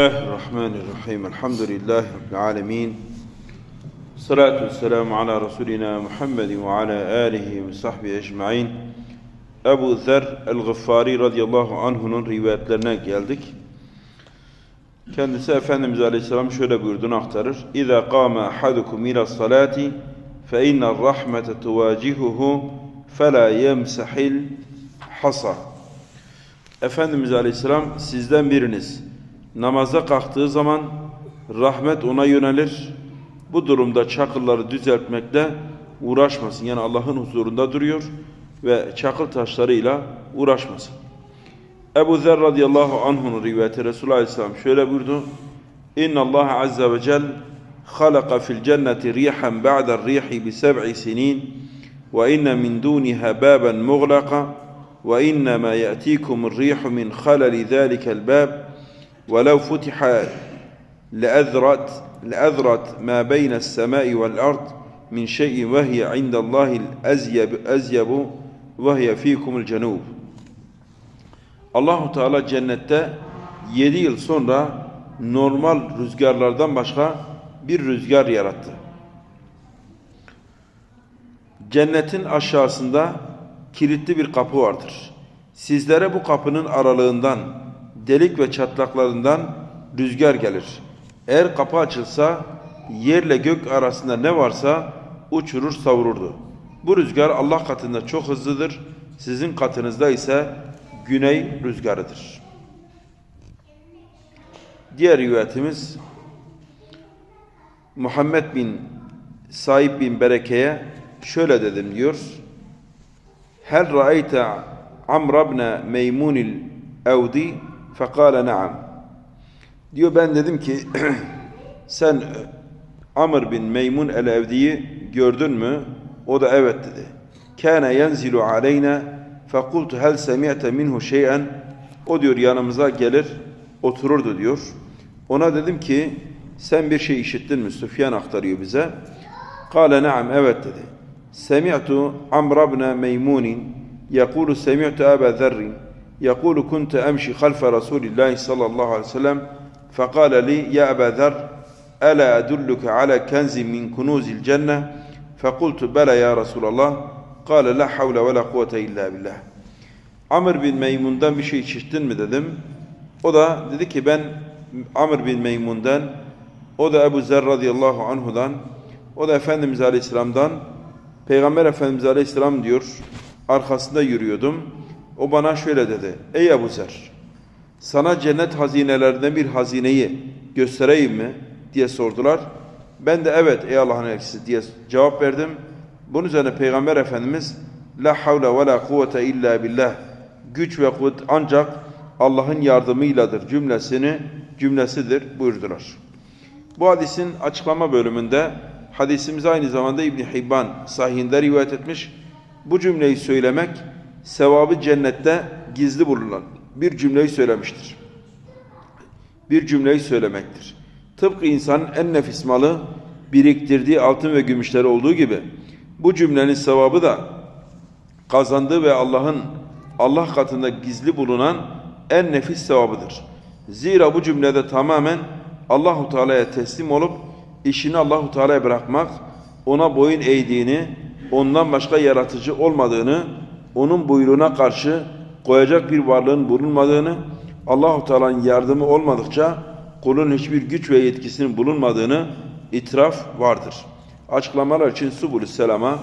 Bismillahirrahmanirrahim. Elhamdülillahi Rabbil alemin. Salatu vesselamu ala Resulina Muhammedin ve ala alihi ve sahbihi ecma'in. Ebu Zer el-Gıffari radıyallahu anh'unun rivayetlerine geldik. Kendisi Efendimiz Aleyhisselam şöyle buyurduğunu aktarır. İza qama ahadukum ila salati fe inna rahmete tuvacihuhu fe la yemsahil hasa. Efendimiz Aleyhisselam sizden biriniz namaza kalktığı zaman rahmet ona yönelir. Bu durumda çakılları düzeltmekle uğraşmasın. Yani Allah'ın huzurunda duruyor ve çakıl taşlarıyla uğraşmasın. Ebu Zer radıyallahu anh'un rivayeti Resulullah Aleyhisselam şöyle buyurdu. İnna Allah azze ve cel halaka fil cenneti rihan ba'da rihi bi seb'i sinin ve inne min duniha baban muglaka ve inne ma ya'tikum rihu min halali zalikel bab ولو فتح لأذرت لأذرت ما بين السماء والأرض من شيء وهي عند الله الأزيب أزيب وهي فيكم الجنوب Allahu Teala cennette 7 yıl sonra normal rüzgarlardan başka bir rüzgar yarattı. Cennetin aşağısında kilitli bir kapı vardır. Sizlere bu kapının aralığından, delik ve çatlaklarından rüzgar gelir. Eğer kapı açılsa yerle gök arasında ne varsa uçurur savururdu. Bu rüzgar Allah katında çok hızlıdır. Sizin katınızda ise güney rüzgarıdır. Diğer rivayetimiz Muhammed bin Saib bin Bereke'ye şöyle dedim diyor. Hel ra'ayte Amr ibn Meymunil Evdi Fekale naam. Diyor ben dedim ki sen e, Amr bin Meymun el-Evdi'yi gördün mü? O da evet dedi. Kâne yenzilu aleyna fekultu hel semi'te minhu şey'en o diyor yanımıza gelir otururdu diyor. Ona dedim ki sen bir şey işittin mi? Süfyan aktarıyor bize. Kale naam evet dedi. Semi'tu Amr ibn Meymunin yekulu semi'tu Aba Zerrin يقول كنت أمشي خلف رسول الله صلى الله عليه وسلم فقال لي يا أبا ذر ألا أدلك على كنز من كنوز الجنة فقلت بلى يا رسول الله قال لا حول ولا قوة إلا بالله Amr bin Meymun'dan bir şey işittin mi dedim. O da dedi ki ben Amr bin Meymun'dan, o da Ebu Zer radıyallahu anhudan, o da Efendimiz Aleyhisselam'dan, Peygamber Efendimiz Aleyhisselam diyor, arkasında yürüyordum. O bana şöyle dedi, ey Ebu Zer, sana cennet hazinelerinden bir hazineyi göstereyim mi diye sordular. Ben de evet ey Allah'ın elçisi diye cevap verdim. Bunun üzerine Peygamber Efendimiz La havle ve la kuvvete illa billah güç ve kuvvet ancak Allah'ın yardımıyladır cümlesini cümlesidir buyurdular. Bu hadisin açıklama bölümünde hadisimiz aynı zamanda İbn Hibban sahihinde rivayet etmiş. Bu cümleyi söylemek sevabı cennette gizli bulunan bir cümleyi söylemiştir. Bir cümleyi söylemektir. Tıpkı insanın en nefis malı biriktirdiği altın ve gümüşleri olduğu gibi bu cümlenin sevabı da kazandığı ve Allah'ın Allah katında gizli bulunan en nefis sevabıdır. Zira bu cümlede tamamen Allahu Teala'ya teslim olup işini Allahu Teala'ya bırakmak, ona boyun eğdiğini, ondan başka yaratıcı olmadığını, onun buyruğuna karşı koyacak bir varlığın bulunmadığını, Allahu Teala'nın yardımı olmadıkça kulun hiçbir güç ve yetkisinin bulunmadığını itiraf vardır. Açıklamalar için Subul Selam'a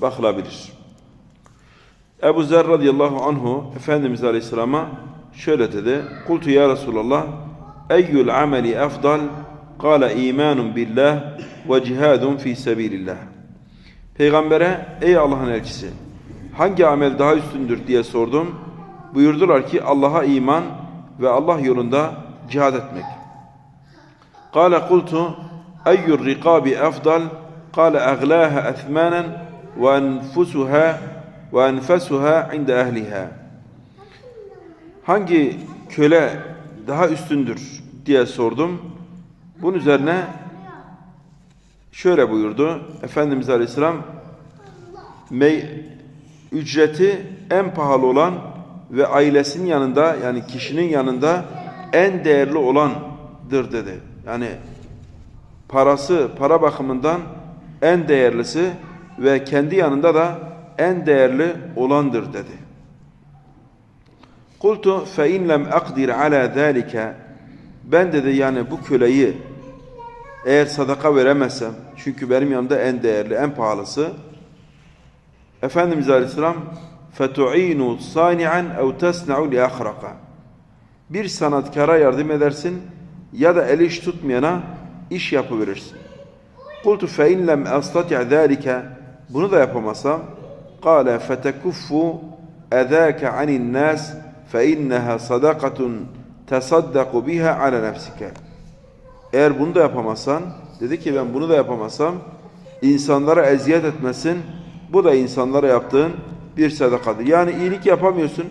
bakılabilir. Ebu Zer radıyallahu anhu Efendimiz Aleyhisselam'a şöyle dedi. Kultu ya Resulallah eyyul ameli efdal kâle imanun billah ve cihadun fi sebilillah. Peygamber'e ey Allah'ın elçisi hangi amel daha üstündür diye sordum. Buyurdular ki Allah'a iman ve Allah yolunda cihad etmek. Kâle kultu eyyur rikabi efdal kâle aglâha ethmânen ve enfusuha ve enfesuha inde. Hangi köle daha üstündür diye sordum. Bunun üzerine şöyle buyurdu. Efendimiz Aleyhisselam mey, ücreti en pahalı olan ve ailesinin yanında yani kişinin yanında en değerli olan olandır dedi. Yani parası, para bakımından en değerlisi ve kendi yanında da en değerli olandır dedi. Kultu fe in lem akdir ala zalika ben dedi yani bu köleyi eğer sadaka veremezsem çünkü benim yanımda en değerli, en pahalısı Efendimiz Aleyhisselam fetu'inu sani'an ev tesna'u li ahraka bir sanatkara yardım edersin ya da el iş tutmayana iş yapıverirsin. Kultu fe in lem astati' zalika bunu da yapamazsam قال فتكف أذاك عن الناس فإنها صدقة تصدق بها على نفسك eğer bunu da yapamazsan, dedi ki ben bunu da yapamazsam, insanlara eziyet etmesin, bu da insanlara yaptığın bir sadakadır. Yani iyilik yapamıyorsun,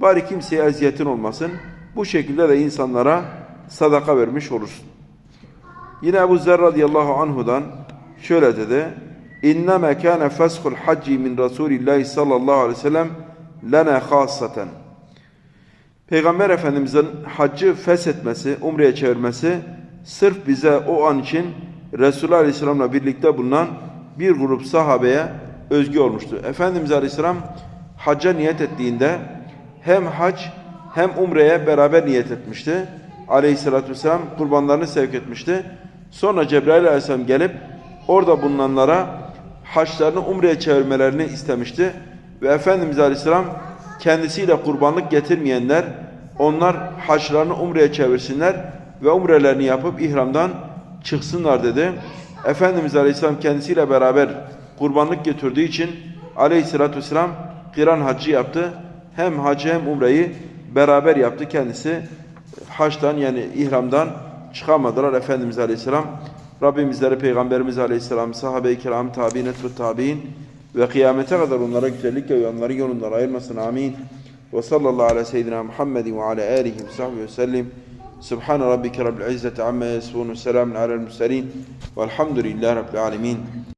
bari kimseye eziyetin olmasın. Bu şekilde de insanlara sadaka vermiş olursun. Yine Ebu Zer radıyallahu anhudan şöyle dedi. İnneme kâne feshul hacci min Resulillahi sallallahu aleyhi ve sellem lena khassaten. Peygamber Efendimiz'in haccı feshetmesi, umreye çevirmesi sırf bize o an için Resulullah Aleyhisselam'la birlikte bulunan bir grup sahabeye özgü olmuştu. Efendimiz Aleyhisselam hacca niyet ettiğinde hem hac hem umreye beraber niyet etmişti. Aleyhisselatü Vesselam kurbanlarını sevk etmişti. Sonra Cebrail Aleyhisselam gelip orada bulunanlara haçlarını umreye çevirmelerini istemişti. Ve Efendimiz Aleyhisselam kendisiyle kurbanlık getirmeyenler onlar haçlarını umreye çevirsinler ve umrelerini yapıp ihramdan çıksınlar dedi. Efendimiz Aleyhisselam kendisiyle beraber kurbanlık götürdüğü için Aleyhisselatü Vesselam kiran hacı yaptı. Hem hacı hem umreyi beraber yaptı. Kendisi haçtan yani ihramdan çıkamadılar Efendimiz Aleyhisselam. Rabbimizleri Peygamberimiz Aleyhisselam, sahabe-i kiram, tabi'in, etbut tabi'in ve kıyamete kadar onlara güzellikle uyanları yolundan ayırmasın. Amin. Ve sallallahu ala seyyidina Muhammedin ve ala alihi ve sahbihi ve sellim. Subhan rabbike rabbil izzeti amma yasifun ve selamun alel murselin. Velhamdülillahi rabbil alemin.